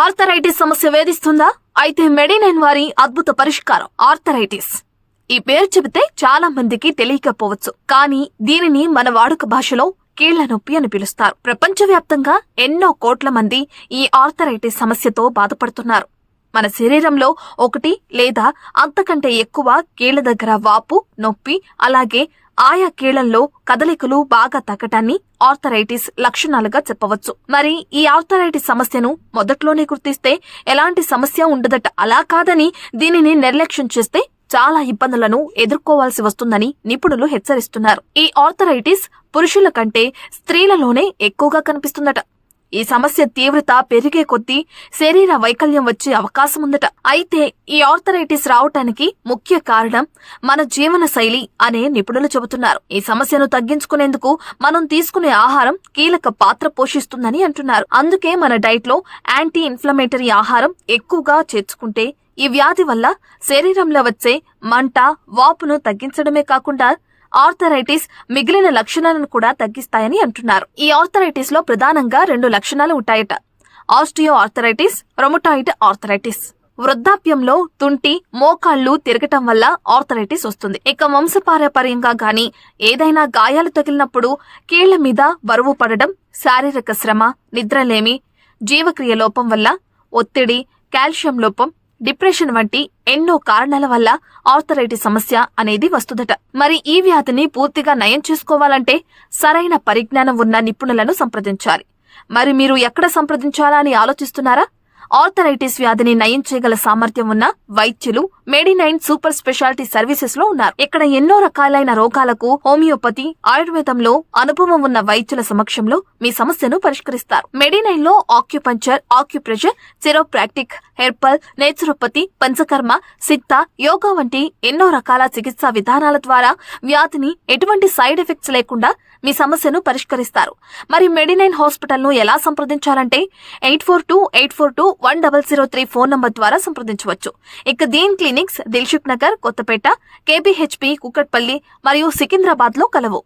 Arthritis సమస్య వేధిస్తుందా? అయితే మెడినైన్ వారి అద్భుత పరిష్కారం ఆర్థరైటిస్. ఈ పేరు చెబితే చాలా మందికి తెలియకపోవచ్చు. కానీ దీనిని మన వాడుక భాషలో కీళ్ళ నొప్పి అని పిలుస్తారు. ప్రపంచవ్యాప్తంగా ఎన్నో కోట్ల మంది ఈ ఆర్థరైటిస్ సమస్యతో బాధపడుతున్నారు. మన శరీరంలో ఒకటి లేదా అంతకంటే ఎక్కువ కీళ్ళ దగ్గర వాపు నొప్పి అలాగే ఆయా కీళ్ళల్లో కదలికలు బాగా తగ్గటాన్ని ఆర్థరైటిస్ లక్షణాలుగా చెప్పవచ్చు. మరి ఈ ఆర్థరైటిస్ సమస్యను మొదట్లోనే గుర్తిస్తే ఎలాంటి సమస్య ఉండదట అలా కాదని దీనిని నిర్లక్ష్యం చేస్తే చాలా ఇబ్బందులను ఎదుర్కోవాల్సి వస్తుందని నిపుణులు హెచ్చరిస్తున్నారు. ఈ ఆర్థరైటిస్ పురుషుల కంటే స్త్రీలలోనే ఎక్కువగా కనిపిస్తుందట. ఈ సమస్య తీవ్రత పెరిగే కొద్దీ శరీర వైకల్యం వచ్చే అవకాశం ఉందట అయితే ఈ ఆర్థరైటిస్ రావటానికి ముఖ్య కారణం మన జీవన శైలి అనే నిపుణులు చెబుతున్నారు. ఈ సమస్యను తగ్గించుకునేందుకు మనం తీసుకునే ఆహారం కీలక పాత్ర పోషిస్తుందని అంటున్నారు. అందుకే మన డైట్లో యాంటీ ఇన్ఫ్లమేటరీ ఆహారం ఎక్కువగా చేర్చుకుంటే ఈ వ్యాధి వల్ల శరీరంలో వచ్చే మంట వాపును తగ్గించడమే కాకుండా ఆర్థరైటిస్ మిగిలిన లక్షణాలను కూడా తగ్గిస్తాయని అంటున్నారు. ఈ ఆర్థరైటిస్లో ప్రధానంగా రెండు లక్షణాలు ఉంటాయట. Osteo arthritis rheumatoid arthritis. వృద్ధాప్యంలో తుంటి మోకాళ్ళు తిరగటం వల్ల ఆర్థరైటిస్ వస్తుంది. ఇక వంశపారపర్యంగా గాని ఏదైనా గాయాలు తగిలినప్పుడు కీళ్ళ మీద బరువు పడడం శారీరక శ్రమ నిద్రలేమి జీవక్రియ లోపం వల్ల ఒత్తిడి కాల్షియం లోపం డిప్రెషన్ వంటి ఎన్నో కారణాల వల్ల ఆర్థరైటిస్ సమస్య అనేది వస్తుందట. మరి ఈ వ్యాధిని పూర్తిగా నయం చేసుకోవాలంటే సరైన పరిజ్ఞానం ఉన్న నిపుణులను సంప్రదించాలి. మరి మీరు ఎక్కడ సంప్రదించాలా అని ఆలోచిస్తున్నారా? ఆర్థరైటిస్ వ్యాధిని నయం చేయగల సామర్థ్యం ఉన్న వైద్యులు మెడినైన్ సూపర్ స్పెషాలిటీ సర్వీసెస్లో ఉన్నారు. ఇక్కడ ఎన్నో రకాలైన రోగాలకు హోమియోపతి ఆయుర్వేదంలో అనుభవం ఉన్న వైద్యుల సమక్షంలో మీ సమస్యను పరిష్కరిస్తారు. మెడినైన్లో acupuncture acupressure chiropractic herbal naturopathy panchakarma Siddha yoga వంటి ఎన్నో రకాల చికిత్సా విధానాల ద్వారా వ్యాధిని ఎటువంటి సైడ్ ఎఫెక్ట్స్ లేకుండా మీ సమస్యను పరిష్కరిస్తారు. మరి మెడినైన్ హాస్పిటల్ను ఎలా సంప్రదించాలంటే eight four two eight four two one double zero three phone number ద్వారా సంప్రదించవచ్చు. ఇక దీన్ క్లినిక్స్ దిల్షుక్ నగర్ కొత్తపేట కేబీహెచ్పి కుక్కట్పల్లి మరియు సికింద్రాబాద్లో కలవు.